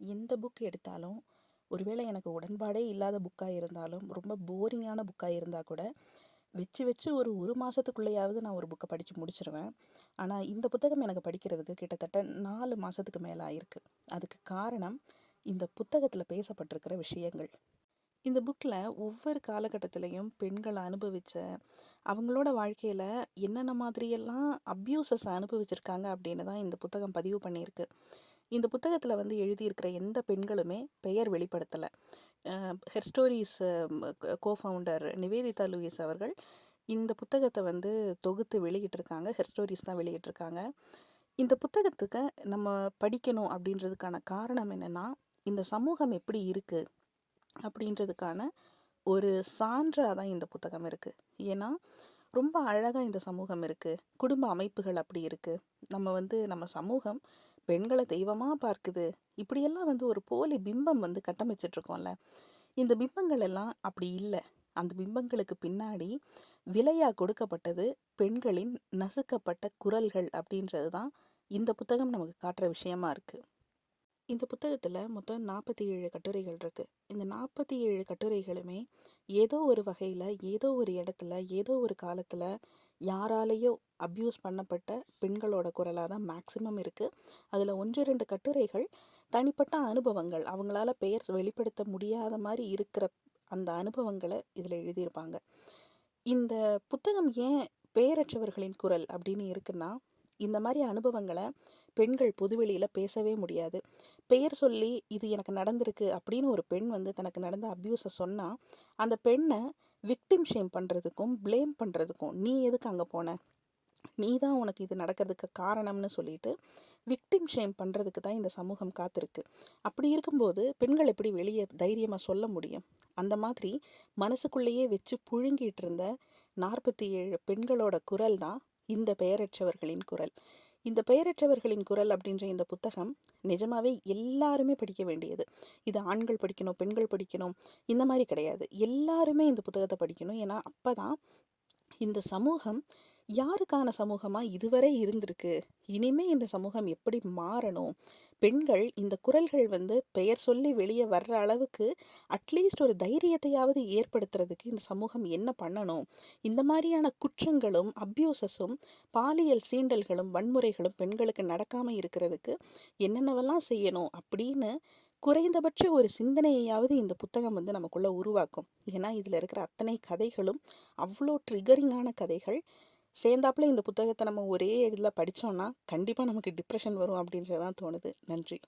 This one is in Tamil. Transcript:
எந்த புக் எடுத்தாலும் ஒருவேளை எனக்கு உடன்பாடே இல்லாத புக்காக இருந்தாலும் ரொம்ப போரிங்கான புக்காக இருந்தால் கூட வச்சு வச்சு ஒரு ஒரு மாதத்துக்குள்ளேயாவது நான் ஒரு புக்கை படித்து முடிச்சிருவேன். ஆனால் இந்த புத்தகம் எனக்கு படிக்கிறதுக்கு கிட்டத்தட்ட நாலு மாதத்துக்கு மேலே ஆயிருக்கு. அதுக்கு காரணம் இந்த புத்தகத்தில் பேசப்பட்டிருக்கிற விஷயங்கள். இந்த புக்கில் ஒவ்வொரு காலகட்டத்திலையும் பெண்கள் அனுபவித்த அவங்களோட வாழ்க்கையில் என்னென்ன மாதிரியெல்லாம் அப்யூசஸ் அனுபவிச்சிருக்காங்க அப்படின்னு தான் இந்த புத்தகம் பதிவு பண்ணியிருக்கு. இந்த புத்தகத்தில் வந்து எழுதியிருக்கிற எந்த பெண்களுமே பெயர் வெளிப்படுத்தலை. ஹெர்ஸ்டோரிஸ் கோஃபவுண்டர் நிவேதிதா லூயிஸ் அவர்கள் இந்த புத்தகத்தை வந்து தொகுத்து வெளியிட்டிருக்காங்க. ஹெர்ஸ்டோரிஸ் தான் வெளியிட்டிருக்காங்க. இந்த புத்தகத்துக்கு நம்ம படிக்கணும் அப்படின்றதுக்கான காரணம் என்னென்னா இந்த சமூகம் எப்படி இருக்குது அப்படின்றதுக்கான ஒரு சான்றாக தான் இந்த புத்தகம் இருக்குது ஏன்னா ரொம்ப அழகாக இந்த சமூகம் இருக்குது குடும்ப அமைப்புகள் அப்படி இருக்குது நம்ம வந்து நம்ம சமூகம் பெண்களை தெய்வமாக பார்க்குது. இப்படியெல்லாம் வந்து ஒரு போலி பிம்பம் வந்து கட்டமைச்சிட்ருக்கோம்ல. இந்த பிம்பங்கள் எல்லாம் அப்படி இல்லை. அந்த பிம்பங்களுக்கு பின்னாடி விலையாக கொடுக்கப்பட்டது பெண்களின் நசுக்கப்பட்ட குரல்கள் அப்படின்றது தான் இந்த புத்தகம் நமக்கு காட்டுற விஷயமா இருக்குது இந்த புத்தகத்தில் மொத்தம் நாற்பத்தி ஏழு கட்டுரைகள் இருக்குது இந்த நாற்பத்தி ஏழு கட்டுரைகளுமே ஏதோ ஒரு வகையில் ஏதோ ஒரு இடத்துல ஏதோ ஒரு காலத்தில் யாராலேயோ அப்யூஸ் பண்ணப்பட்ட பெண்களோட குரலாக தான் மேக்சிமம் இருக்குது அதில் ஒன்று ரெண்டு கட்டுரைகள் தனிப்பட்ட அனுபவங்கள் அவங்களால பெயர் வெளிப்படுத்த முடியாத மாதிரி இருக்கிற அந்த அனுபவங்களை இதில் எழுதியிருப்பாங்க. இந்த புத்தகம் ஏன் பெயரற்றவர்களின் குரல் அப்படின்னு இருக்குன்னா இந்த மாதிரி அனுபவங்களை பெண்கள் பொதுவெளியில் பேசவே முடியாது. பெயர் சொல்லி இது எனக்கு நடந்திருக்கு அப்படின்னு ஒரு பெண் வந்து தனக்கு நடந்த அப்யூஸை சொன்னால் அந்த பெண்ணை விக்டிம் ஷேம் பண்ணுறதுக்கும் ப்ளேம் பண்ணுறதுக்கும் நீ எதுக்கு அங்கே போன? நீ தான் உனக்கு இது நடக்கிறதுக்கு காரணம்னு சொல்லிட்டு விக்டிம் ஷேம் பண்ணுறதுக்கு தான் இந்த சமூகம் காத்திருக்கு. அப்படி இருக்கும்போது பெண்கள் எப்படி வெளியே தைரியமாக சொல்ல முடியும்? அந்த மாதிரி மனசுக்குள்ளேயே வச்சு புழுங்கிட்டு இருந்த நாற்பத்தி ஏழு பெண்களோட குரல் தான் இந்த பெயரற்றவர்களின் குரல். இந்த பெயரற்றவர்களின் குரல் அப்படின்ற இந்த புத்தகம் நிஜமாவே எல்லாருமே படிக்க வேண்டியது. இது ஆண்கள் படிக்கணும் பெண்கள் படிக்கணும் இந்த மாதிரி கிடையாது. எல்லாருமே இந்த புத்தகத்தை படிக்கணும். ஏன்னா அப்போ தான் இந்த சமூகம் யாருக்கான சமூகமாக இதுவரை இருந்திருக்கு? இனிமே இந்த சமூகம் எப்படி மாறணும்? பெண்கள் இந்த குரல்கள் வந்து பெயர் சொல்லி வெளியே வர்ற அளவுக்கு அட்லீஸ்ட் ஒரு தைரியத்தையாவது ஏற்படுத்துறதுக்கு இந்த சமூகம் என்ன பண்ணணும்? இந்த மாதிரியான குற்றங்களும் அப்யூசஸும் பாலியல் சீண்டல்களும் வன்முறைகளும் பெண்களுக்கு நடக்காமல் இருக்கிறதுக்கு என்னென்னவெல்லாம் செய்யணும் அப்படின்னு குறைந்தபட்ச ஒரு சிந்தனையாவது இந்த புத்தகம் வந்து நமக்குள்ளே உருவாக்கும். ஏன்னா இதில் இருக்கிற அத்தனை கதைகளும் அவ்வளோ ட்ரிகரிங்கான கதைகள். சேர்ந்தாப்புல இந்த புத்தகத்தை நம்ம ஒரே இதில் படித்தோன்னா கண்டிப்பாக நமக்கு டிப்ரெஷன் வரும் அப்படின்றதான் தோணுது. நன்றி.